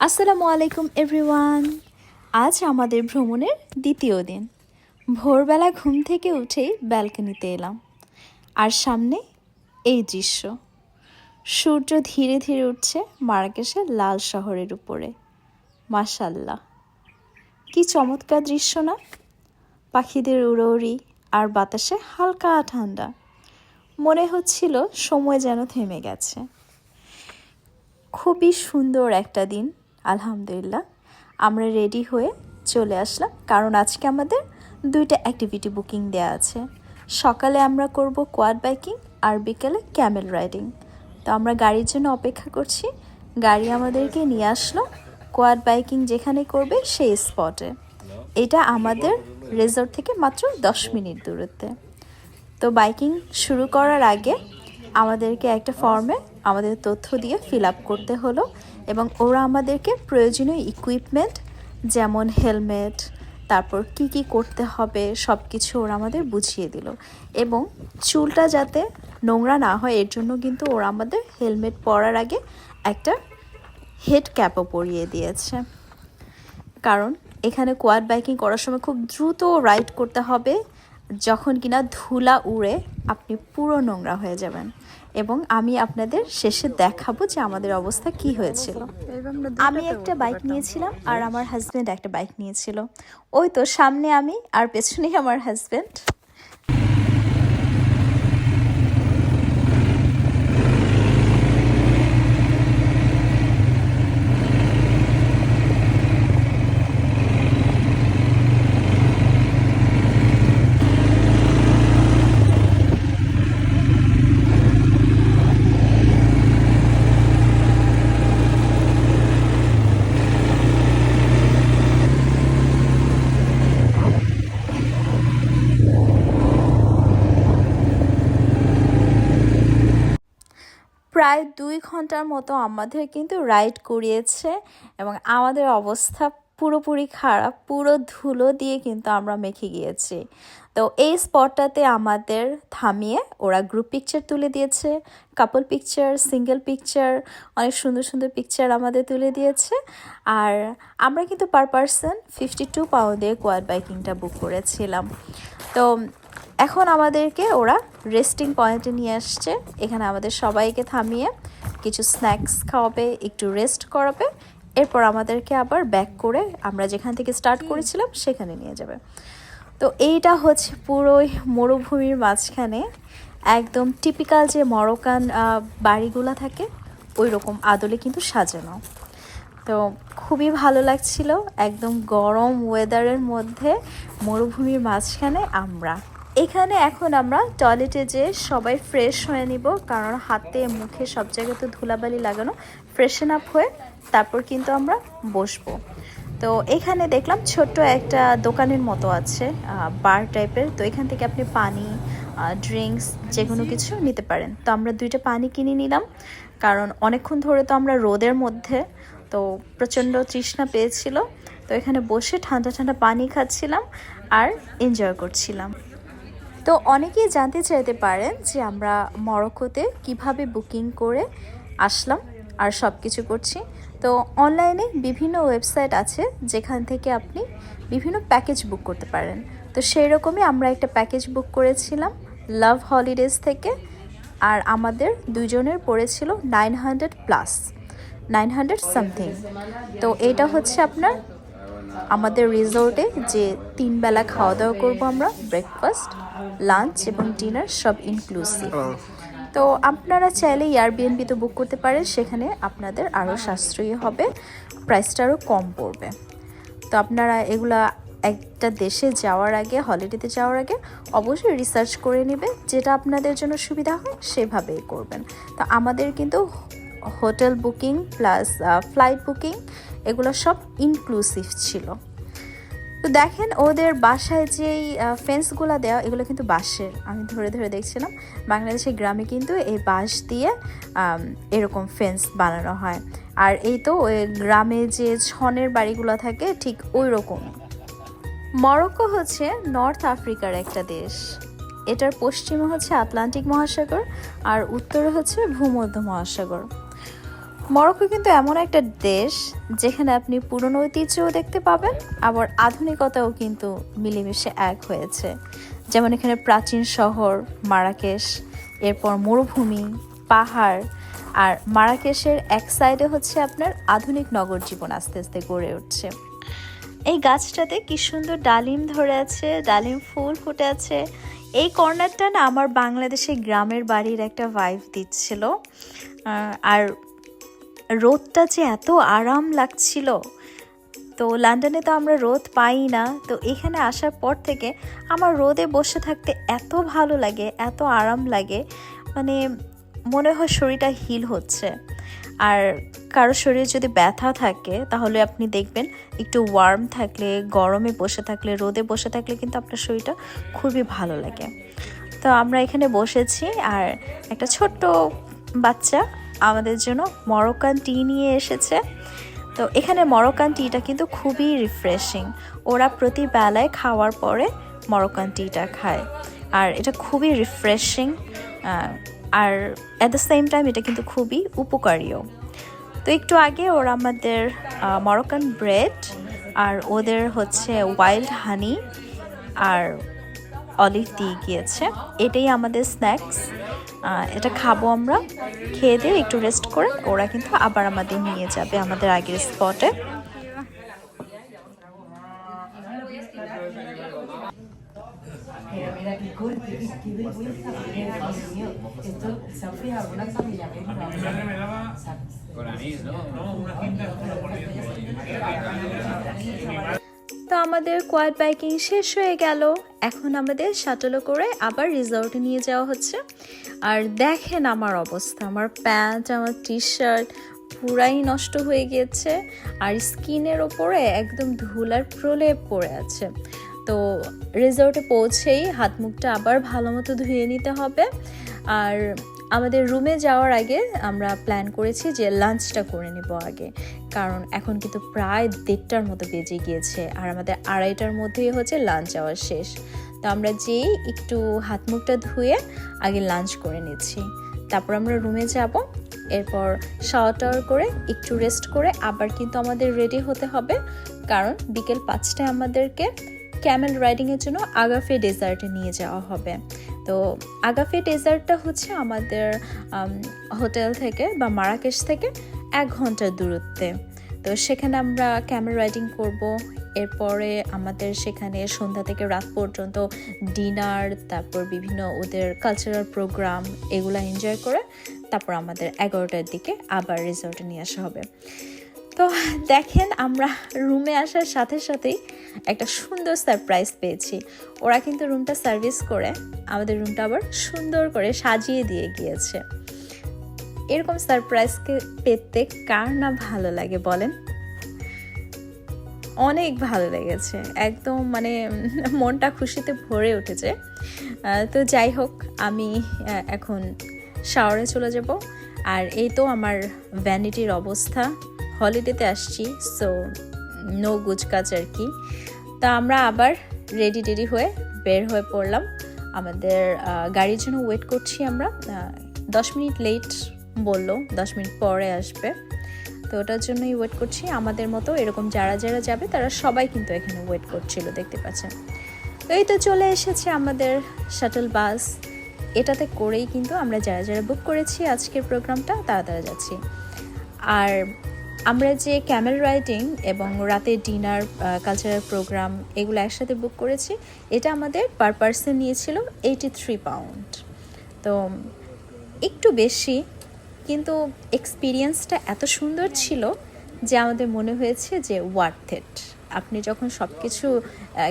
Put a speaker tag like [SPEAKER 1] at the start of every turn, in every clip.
[SPEAKER 1] আসসালামু আলাইকুম, এভরিওয়ান। আজ আমাদের ভ্রমণের দ্বিতীয় দিন। ভোরবেলা ঘুম থেকে উঠেই ব্যালকনিতে এলাম। আর সামনে এই দৃশ্য। সূর্য ধীরে ধীরে উঠছে মারাকেশের লাল শহরের উপরে। মাশাল্লাহ কি চমৎকার দৃশ্য না? পাখিদের উড়োউড়ি আর বাতাসে হালকা ঠান্ডা। মনে হচ্ছিল সময় যেন থেমে গেছে। খুবই সুন্দর একটা দিন। আলহামদুলিল্লাহ, আমরা রেডি হয়ে চলে আসলাম। কারণ আজকে আমাদের দুইটা অ্যাক্টিভিটি বুকিং দেওয়া আছে। সকালে আমরা করব কোয়াড বাইকিং আর বিকেলে ক্যামেল রাইডিং তো আমরা গাড়ির জন্য অপেক্ষা করছি। গাড়ি আমাদেরকে নিয়ে আসলো কোয়াড বাইকিং যেখানে করবে সেই স্পটে এটা আমাদের রেজর্ট থেকে মাত্র দশ মিনিট দূরত্বে। তো বাইকিং শুরু করার আগে আমাদেরকে একটা ফর্মে আমাদের তথ্য দিয়ে ফিল আপ করতে হলো। এবং ওরা আমাদেরকে প্রয়োজনীয় ইকুইপমেন্ট যেমন হেলমেট তারপর কি কি করতে হবে সব কিছু ওরা আমাদের বুঝিয়ে দিল। এবং চুলটা যাতে নোংরা না হয়, এর জন্য কিন্তু ওরা আমাদের হেলমেট পরার আগে একটা হেড ক্যাপও পরিয়ে দিয়েছে। কারণ এখানে কোয়াড বাইকিং করার সময় খুব দ্রুত রাইড করতে হবে। যখন কিনা ধুলা উড়ে আপনি পুরো নোংরা হয়ে যাবেন এবং আমি আপনাদের শেষে দেখাবো যে আমাদের অবস্থা কি হয়েছিল। আমি একটা বাইক নিয়েছিলাম আর আমার হাজব্যান্ড একটা বাইক নিয়েছিল। ওই তো সামনে আমি আর পেছনেই আমার হাজব্যান্ড প্রায় দুই ঘণ্টার মতো আমাদের কিন্তু রাইড করিয়েছে এবং আমাদের অবস্থা পুরোপুরি খারাপ, পুরো ধুলো দিয়ে কিন্তু আমরা মেখে গিয়েছি। তো এই স্পটটাতে আমাদের থামিয়ে ওরা গ্রুপ পিকচার তুলে দিয়েছে কাপল পিকচার সিঙ্গেল পিকচার অনেক সুন্দর সুন্দর পিকচার আমাদের তুলে দিয়েছে। আর আমরা কিন্তু পার পারসন ফিফটি টু পাউন্ডে কোয়াড বাইকিংটা বুক করেছিলাম। তো এখন আমাদেরকে ওরা রেস্টিং পয়েন্টে নিয়ে আসছে। এখানে আমাদের সবাইকে থামিয়ে কিছু স্ন্যাক্স খাওয়াবে একটু রেস্ট করাবে। এরপর আমাদেরকে আবার ব্যাক করে আমরা যেখান থেকে স্টার্ট করেছিলাম সেখানে নিয়ে যাবে। তো এইটা হচ্ছে পুরোই মরুভূমির মাঝখানে একদম টিপিক্যাল যে মরকান বাড়িগুলো থাকে ওই রকম আদলে কিন্তু সাজানো। তো খুবই ভালো লাগছিল একদম গরম ওয়েদারের মধ্যে মরুভূমির মাঝখানে আমরা। এখানে এখন আমরা টয়লেটে যে সবাই ফ্রেশ হয়ে নিব, কারণ হাতে, মুখে সব জায়গায় তো ধুলাবালি লাগানো ফ্রেশন আপ হয়ে তারপর কিন্তু আমরা বসবো। তো এখানে দেখলাম ছোট্ট একটা দোকানের মতো আছে বার টাইপের তো এখান থেকে আপনি পানি ড্রিঙ্কস যে কোনো কিছু নিতে পারেন। তো আমরা দুইটা পানি কিনে নিলাম, কারণ অনেকক্ষণ ধরে তো আমরা রোদের মধ্যে, তো প্রচণ্ড তৃষ্ণা পেয়েছিল। তো এখানে বসে ঠান্ডা ঠান্ডা পানি খাচ্ছিলাম আর এনজয় করছিলাম। তো অনেকেই জানতে চাইতে পারেন যে আমরা মরক্কোতে কীভাবে বুকিং করে আসলাম আর সব কিছু করছি। তো অনলাইনে বিভিন্ন ওয়েবসাইট আছে যেখান থেকে আপনি বিভিন্ন প্যাকেজ বুক করতে পারেন। তো সেই রকমই আমরা একটা প্যাকেজ বুক করেছিলাম লাভ হলিডেজ থেকে আর আমাদের দুজনের পড়েছিল nine hundred plus, nine hundred something. তো এটা হচ্ছে আপনার আমাদের রিসোর্টে যে তিন বেলা খাওয়া দাওয়া করব আমরা ব্রেকফাস্ট লাঞ্চ এবং ডিনার সব ইনক্লুসিভ তো আপনারা চাইলে এয়ারবিএনবি তো বুক করতে পারেন সেখানে আপনাদের আরও সাশ্রয়ী হবে প্রাইসটা আরও কম পড়বে। তো আপনারা এগুলা একটা দেশে যাওয়ার আগে হলিডেতে যাওয়ার আগে অবশ্যই রিসার্চ করে নেবে যেটা আপনাদের জন্য সুবিধা হয় সেভাবেই করবেন। তো আমাদের কিন্তু hotel booking plus flight booking এগুলো সব ইনক্লুসিভ ছিল। তো দেখেন ওদের বাসায় যেই ফেন্সগুলো দেওয়া, এগুলো কিন্তু বাঁশের। আমি ধরে ধরে দেখছিলাম, বাংলাদেশের গ্রামে কিন্তু এই বাঁশ দিয়ে এরকম ফেন্স বানানো হয়। আর এই তো ওই গ্রামে যে ছনের বাড়িগুলো থাকে, ঠিক ওই রকম মরক্কো হচ্ছে নর্থ আফ্রিকার একটা দেশ। এটার পশ্চিমে হচ্ছে আটলান্টিক মহাসাগর, আর উত্তরে হচ্ছে ভূমধ্য মহাসাগর। মরক্কো কিন্তু এমন একটা দেশ যেখানে আপনি পুরনো ঐতিহ্যও দেখতে পাবেন, আবার আধুনিকতাও কিন্তু মিলেমিশে এক হয়েছে। যেমন এখানে প্রাচীন শহর মারাকেশ, এরপর মরুভূমি, পাহাড়, আর মারাকেশের এক সাইডে হচ্ছে আপনার আধুনিক নগর জীবন আস্তে আস্তে গড়ে উঠছে। এই গাছটাতে কি সুন্দর ডালিম ধরে আছে, ডালিম ফুল ফুটে আছে। এই কর্নারটা না আমার বাংলাদেশে গ্রামের বাড়ির একটা ভাইব দিচ্ছিল। আর রোদটা যে এত আরাম লাগছিল। তো লন্ডনে তো আমরা রোদ পাই না। তো এখানে আসার পর থেকে আমার রোদে বসে থাকতে এত ভালো লাগে, এত আরাম লাগে। মানে মনে হয় শরীরটা হিল হচ্ছে। আর কারও শরীরে যদি ব্যথা থাকে, তাহলে আপনি দেখবেন একটু ওয়ার্ম থাকলে, গরমে বসে থাকলে, রোদে বসে থাকলে কিন্তু আপনার শরীরটা খুবই ভালো লাগে। তো আমরা এখানে বসেছি আর একটা ছোট্ট বাচ্চা আমাদের জন্য মরক্কান টি নিয়ে এসেছে। তো এখানে মরক্কান টিটা কিন্তু খুবই রিফ্রেশিং ওরা প্রতি বেলায় খাওয়ার পরে মরক্কান টিটা খায়। আর এটা খুবই রিফ্রেশিং আর অ্যাট দ্য সেম টাইম এটা কিন্তু খুবই উপকারীও। তো একটু আগে ওরা আমাদের মরক্কান ব্রেড আর ওদের হচ্ছে ওয়াইল্ড হানি আর অলিভ দিয়ে গিয়েছে। এটাই আমাদের স্ন্যাক্স এটা খাব আমরা। খেয়ে দিয়ে একটু রেস্ট করে ওরা কিন্তু আবার আমাদের নিয়ে যাবে আমাদের আগের স্পটে তো আমাদের কোয়াল বাইকিং শেষ হয়ে গেল। এখন আমাদের শাটলে করে আবার রিসর্টে নিয়ে যাওয়া হচ্ছে। আর দেখেন আমার অবস্থা, আমার প্যান্ট আমার টি শার্ট পুরাই নষ্ট হয়ে গিয়েছে আর স্কিনের ওপরে একদম ধুলার প্রলেপ পড়ে আছে। তো রিসর্টে পৌঁছেই হাত মুখটা আবার ভালো মতো ধুয়ে নিতে হবে। আর আমাদের রুমে যাওয়ার আগে আমরা প্ল্যান করেছি যে লাঞ্চটা করে নেব আগে। কারণ এখন কিন্তু প্রায় দেড়টার মতো বেজে গিয়েছে আর আমাদের আড়াইটার মধ্যেই হচ্ছে লাঞ্চ আওয়ার শেষ। তো আমরা যেই একটু হাত মুখটা ধুয়ে আগে লাঞ্চ করে নিচ্ছি। তারপর আমরা রুমে যাব, এরপর শাওয়ার টাওয়ার করে একটু রেস্ট করে আবার কিন্তু আমাদের রেডি হতে হবে। কারণ বিকেল পাঁচটায় আমাদেরকে ক্যামেল রাইডিংয়ের জন্য আগাফে ডেজার্টে নিয়ে যাওয়া হবে। তো আগাফে ডেজার্টটা হচ্ছে আমাদের হোটেল থেকে বা মারাকেশ থেকে এক ঘণ্টার দূরত্বে। তো সেখানে আমরা ক্যামেল রাইডিং করব, এরপরে আমাদের সেখানে সন্ধ্যা থেকে রাত পর্যন্ত ডিনার তারপর বিভিন্ন ওদের কালচারাল প্রোগ্রাম এগুলো এনজয় করে তারপর আমাদের এগারোটার দিকে আবার রিসর্টে নিয়ে আসা হবে। তো দেখেন আমরা রুমে আসার সাথে সাথেই একটা সুন্দর সারপ্রাইজ পেয়েছি। ওরা কিন্তু রুমটা সার্ভিস করে, আমাদের রুমটা আবার সুন্দর করে সাজিয়ে দিয়ে গিয়েছে। এরকম সারপ্রাইজকে পেতে কার না ভালো লাগে বলেন? অনেক ভালো লেগেছে। একদম মানে মনটা খুশিতে ভরে উঠেছে। তো যাই হোক, আমি এখন শাওয়ারে চলে যাব। আর এই তো আমার ভ্যানিটির অবস্থা। হলিডেতে আসছি সো নো গুজকাজ আর কি। তা আমরা আবার রেডি টেডি হয়ে বের হয়ে পড়লাম। আমাদের গাড়ির জন্য ওয়েট করছি আমরা। দশ মিনিট লেট বলল, দশ মিনিট পরে আসবে। তো ওটার জন্যই ওয়েট করছি। আমাদের মতো এরকম যারা যারা যাবে, তারা সবাই কিন্তু এখানে ওয়েট করছিল, দেখতে পাচ্ছেন। এই তো চলে এসেছে আমাদের শাটল বাস এটাতে করেই কিন্তু আমরা যারা যারা বুক করেছি আজকের প্রোগ্রামটা তারা যাচ্ছি। আর আমরা যে ক্যামেল রাইডিং এবং রাতে ডিনার কালচারাল প্রোগ্রাম এগুলো একসাথে বুক করেছি, এটা আমাদের পার পার্সন নিয়েছিল এইটি থ্রি পাউন্ড তো একটু বেশি, কিন্তু এক্সপিরিয়েন্সটা এত সুন্দর ছিল যে আমাদের মনে হয়েছে যে ওয়ার্থ ইট আপনি যখন সব কিছু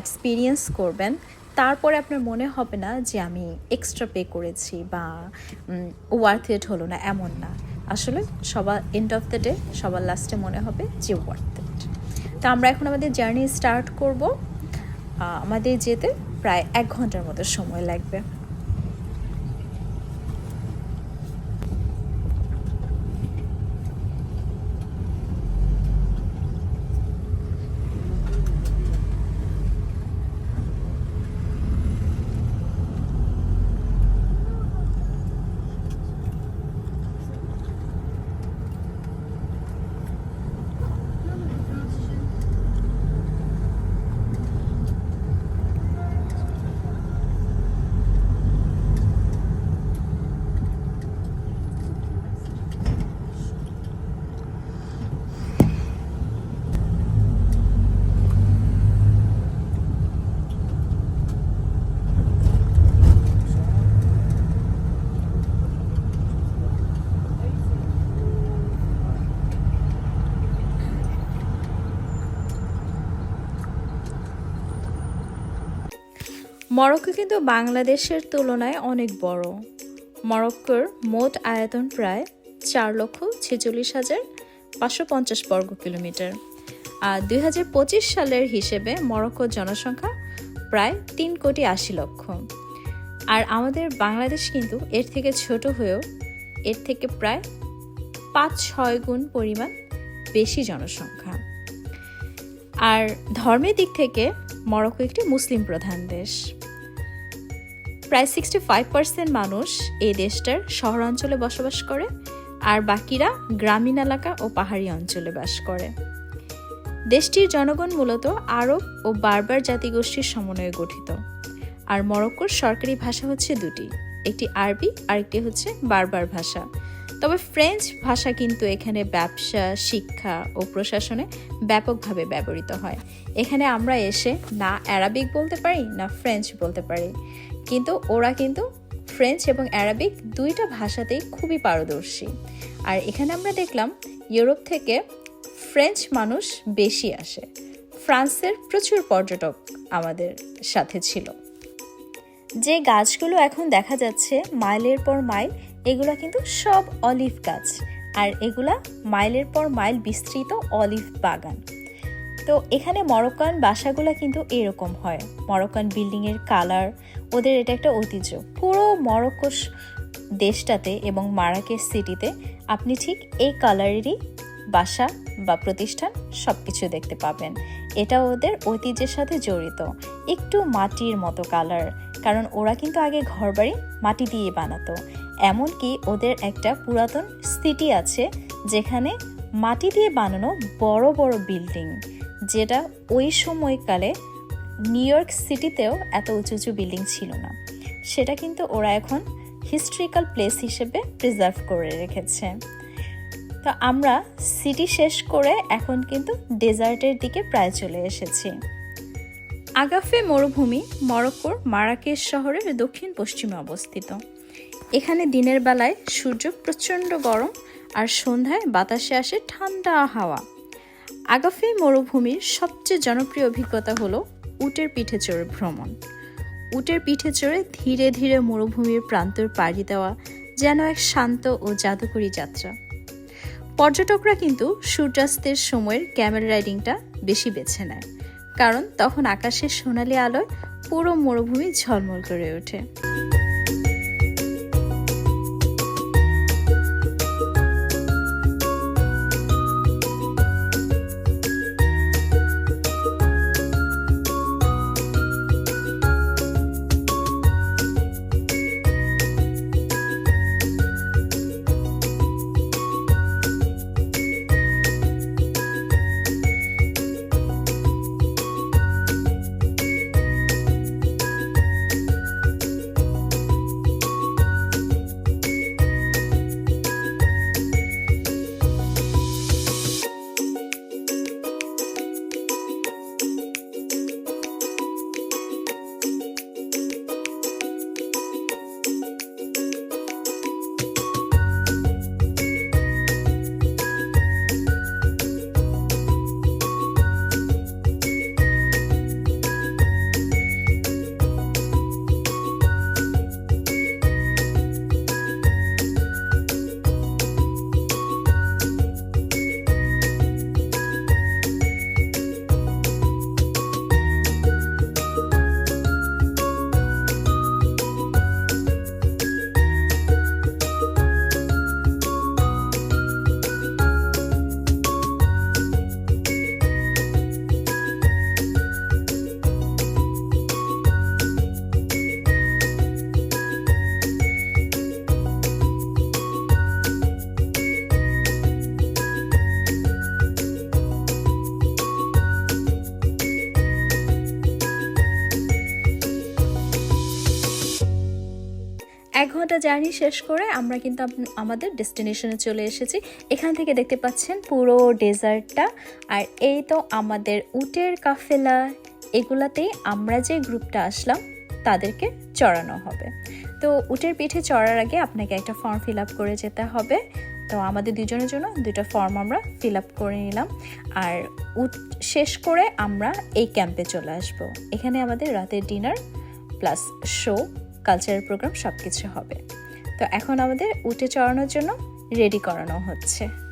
[SPEAKER 1] এক্সপিরিয়েন্স করবেন, তারপরে আপনার মনে হবে না যে আমি এক্সট্রা পে করেছি বা ওয়ার্থ ইট হলো না, এমন না। আসলে সবার এন্ড অফ দ্য ডে সবার লাস্টে মনে হবে যে ওয়ার্থ ইট তো আমরা এখন আমাদের জার্নি স্টার্ট করব। আমাদের যেতে প্রায় এক ঘণ্টার মতো সময় লাগবে। মরক্কো কিন্তু বাংলাদেশের তুলনায় অনেক বড়। মরক্কোর মোট আয়তন প্রায় চার লক্ষ ছেচল্লিশ হাজার পাঁচশো পঞ্চাশ বর্গ কিলোমিটার। আর দুই হাজার পঁচিশ সালের হিসেবে মরক্কোর জনসংখ্যা প্রায় তিন কোটি আশি লক্ষ। আর আমাদের বাংলাদেশ কিন্তু এর থেকে ছোট হয়েও এর থেকে প্রায় পাঁচ ছয় গুণ পরিমাণ বেশি জনসংখ্যা। আর ধর্মের দিক থেকে মরক্কো একটি মুসলিম প্রধান দেশ। প্রায় সিক্সটি ফাইভ পার্সেন্ট মানুষ এই দেশটার শহরাঞ্চলে বসবাস করে, আর বাকিরা গ্রামীণ এলাকা ও পাহাড়ি অঞ্চলে বাস করে। দেশটির জনগণ মূলত আরব ও বারবার জাতিগোষ্ঠীর সমন্বয়ে গঠিত। আর মরক্কোর সরকারি ভাষা হচ্ছে দুটি, একটি আরবি আর একটি হচ্ছে বারবার ভাষা। তবে ফ্রেঞ্চ ভাষা কিন্তু এখানে ব্যবসা, শিক্ষা ও প্রশাসনে ব্যাপকভাবে ব্যবহৃত হয়। এখানে আমরা এসে না অ্যারাবিক বলতে পারি, না ফ্রেঞ্চ বলতে পারি। কিন্তু ওরা কিন্তু ফ্রেঞ্চ এবং অ্যারাবিক দুইটা ভাষাতেই খুবই পারদর্শী। আর এখানে আমরা দেখলাম ইউরোপ থেকে ফ্রেঞ্চ মানুষ বেশি আসে। ফ্রান্সের প্রচুর পর্যটক আমাদের সাথে ছিল। যে গাছগুলো এখন দেখা যাচ্ছে মাইলের পর মাইল, এগুলো কিন্তু সব অলিভ গাছ। আর এগুলা মাইলের পর মাইল বিস্তৃত অলিভ বাগান। তো এখানে মরক্কান বাসাগুলো কিন্তু এরকম হয়। মরক্কান বিল্ডিংয়ের কালার, ওদের এটা একটা ঐতিহ্য। পুরো মরক্কো দেশটাতে এবং মারাকেশ সিটিতে আপনি ঠিক এই কালারেরই বাসা বা প্রতিষ্ঠান সব কিছু দেখতে পাবেন। এটা ওদের ঐতিহ্যের সাথে জড়িত। একটু মাটির মতো কালার, কারণ ওরা কিন্তু আগে ঘরবাড়ি মাটি দিয়ে বানাতো। এমনকি ওদের একটা পুরাতন সিটি আছে, যেখানে মাটি দিয়ে বানানো বড় বড় বিল্ডিং। যেটা ওই সময়কালে নিউ ইয়র্ক সিটিতেও এত উঁচু উঁচু বিল্ডিং ছিল না। সেটা কিন্তু ওরা এখন হিস্ট্রিক্যাল প্লেস হিসেবে প্রিজার্ভ করে রেখেছে। তো আমরা সিটি শেষ করে এখন কিন্তু ডেজার্টের দিকে প্রায় চলে এসেছি। আগাফে মরুভূমি মরক্কোর মারাকেশ শহরের দক্ষিণ পশ্চিমে অবস্থিত। এখানে দিনের বেলায় সূর্য প্রচণ্ড গরম আর সন্ধ্যায় বাতাসে আসে ঠান্ডা হাওয়া। আগাফে মরুভূমির সবচেয়ে জনপ্রিয় অভিজ্ঞতা হলো উটের পিঠে চড়ে ভ্রমণ। উটের পিঠে চড়ে ধীরে ধীরে মরুভূমির প্রান্তর পাড়ি দেওয়া যেন এক শান্ত ও জাদুকরী যাত্রা। পর্যটকরা কিন্তু সূর্যাস্তের সময়ের ক্যামেল রাইডিংটা বেশি বেছে নেয়, কারণ তখন আকাশের সোনালি আলোয় পুরো মরুভূমি ঝলমল করে ওঠে। ঘণ্টা জার্নি শেষ করে আমরা কিন্তু আমাদের ডেস্টিনেশনে চলে এসেছি। এখান থেকে দেখতে পাচ্ছেন পুরো ডেজার্টটা। আর এই তো আমাদের উটের কাফেলা। এগুলাতেই আমরা যে গ্রুপটা আসলাম, তাদেরকে চড়ানো হবে। তো উটের পিঠে চড়ার আগে আপনাকে একটা ফর্ম ফিল আপ করে যেতে হবে। তো আমাদের দুজনের জন্য দুটো ফর্ম আমরা ফিল আপ করে নিলাম। আর উট শেষ করে আমরা এই ক্যাম্পে চলে আসব। এখানে আমাদের রাতের dinner plus show cultural programme সব কিছু হবে। তো এখন আমাদের উঠে চড়ানোর জন্য রেডি করানো হচ্ছে।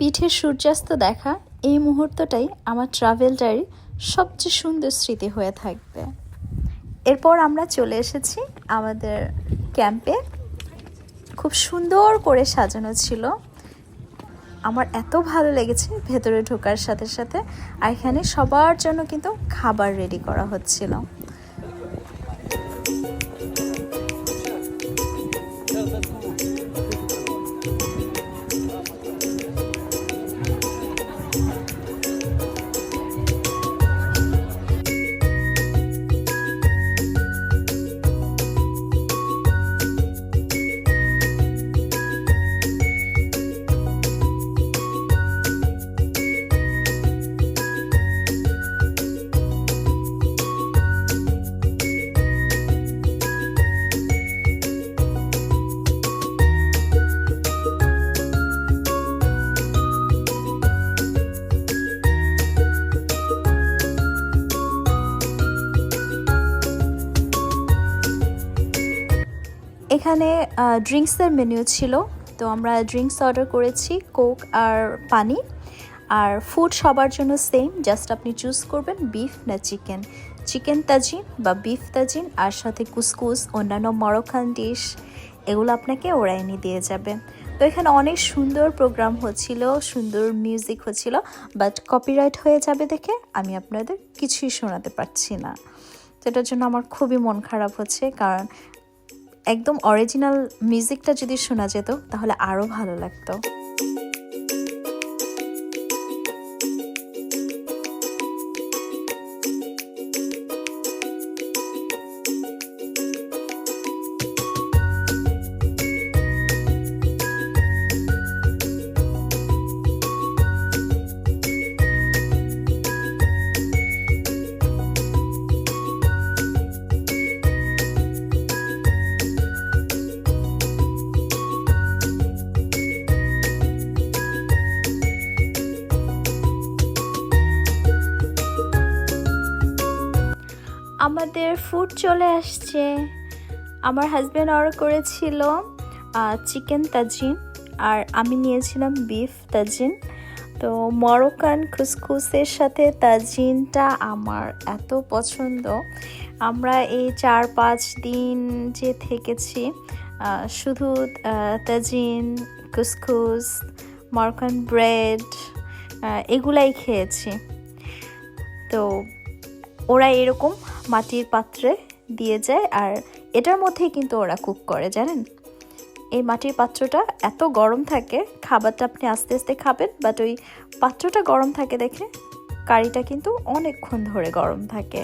[SPEAKER 1] উটের পিঠে সূর্যাস্ত দেখা এই মুহূর্তটাই আমার ট্রাভেল ডায়েরি সবচেয়ে সুন্দর স্মৃতি হয়ে থাকবে। এরপর আমরা চলে এসেছি আমাদের ক্যাম্পে খুব সুন্দর করে সাজানো ছিল। আমার এত ভালো লেগেছে ভেতরে ঢোকার সাথে সাথে। আর এখানে সবার জন্য কিন্তু খাবার রেডি করা হচ্ছিল। এখানে ড্রিঙ্কসের মেনু ছিল। তো আমরা ড্রিঙ্কস অর্ডার করেছি কোক আর পানি। আর ফুড সবার জন্য সেম জাস্ট আপনি চুজ করবেন বিফ না চিকেন চিকেন তাজিন বা বিফ তাজিন আর সাথে কুসকুস অন্যান্য মরক্কান ডিশ এগুলো আপনাকে ওরা এনে দিয়ে যাবে। তো এখানে অনেক সুন্দর প্রোগ্রাম হচ্ছিল, সুন্দর মিউজিক হচ্ছিল বাট কপিরাইট হয়ে যাবে দেখে আমি আপনাদের কিছুই শোনাতে পারছি না। তো এটার জন্য আমার খুবই মন খারাপ হচ্ছে, কারণ একদম অরিজিনাল মিউজিকটা যদি শোনা যেত তাহলে আরও ভালো লাগতো। আমাদের ফুড চলে আসছে। আমার হাজব্যান্ড অর্ডার করেছিল চিকেন তাজিন আর আমি নিয়েছিলাম বিফ তাজিন তো মরক্কান খুসখুসের সাথে তাজিনটা আমার এত পছন্দ। আমরা এই চার পাঁচ দিন যে থেকেছি শুধু তাজিন খুসখুস মরক্কান ব্রেড এগুলাই খেয়েছি। তো ওরা এরকম মাটির পাত্রে দিয়ে যায় আর এটার মধ্যেই কিন্তু ওরা কুক করে, জানেন? এই মাটির পাত্রটা এত গরম থাকে, খাবারটা আপনি আস্তে আস্তে খাবেন বাট ওই পাত্রটা গরম থাকে দেখে কারিটা কিন্তু অনেকক্ষণ ধরে গরম থাকে।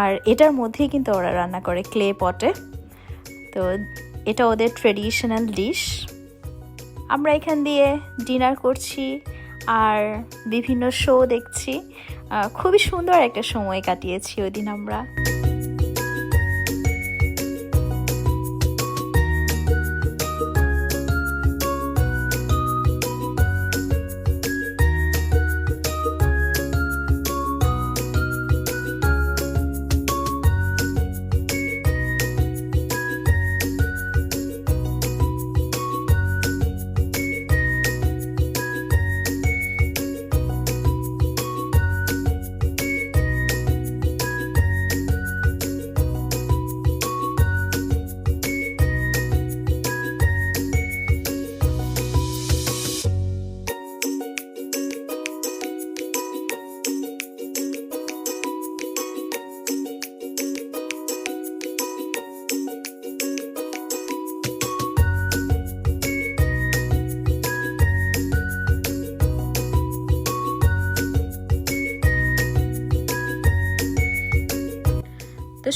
[SPEAKER 1] আর এটার মধ্যেই কিন্তু ওরা রান্না করে ক্লে পটে তো এটা ওদের ট্রেডিশনাল ডিশ আমরা এখান দিয়ে ডিনার করছি আর বিভিন্ন শো দেখছি। খুবই সুন্দর একটা সময় কাটিয়েছি ওই দিন আমরা।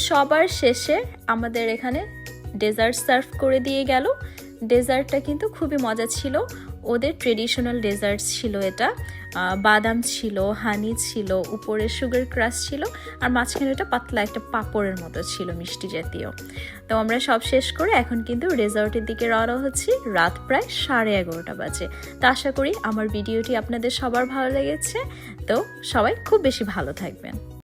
[SPEAKER 1] সবার শেষে আমাদের এখানে ডেজার্ট সার্ভ করে দিয়ে গেল। ডেজার্টটা কিন্তু খুবই মজা ছিল। ওদের ট্রেডিশনাল ডেজার্ট ছিল এটা। বাদাম ছিল, হানি ছিল, উপরে সুগার ক্রাশ ছিল, আর মাঝখানে ওটা পাতলা একটা পাপড়ের মতো ছিল মিষ্টি জাতীয়। তো আমরা সব শেষ করে এখন কিন্তু রেজর্টের দিকে রওনা হচ্ছি। রাত প্রায় সাড়ে এগারোটা বাজে। তো আশা করি আমার ভিডিওটি আপনাদের সবার ভালো লেগেছে। তো সবাই খুব বেশি ভালো থাকবেন।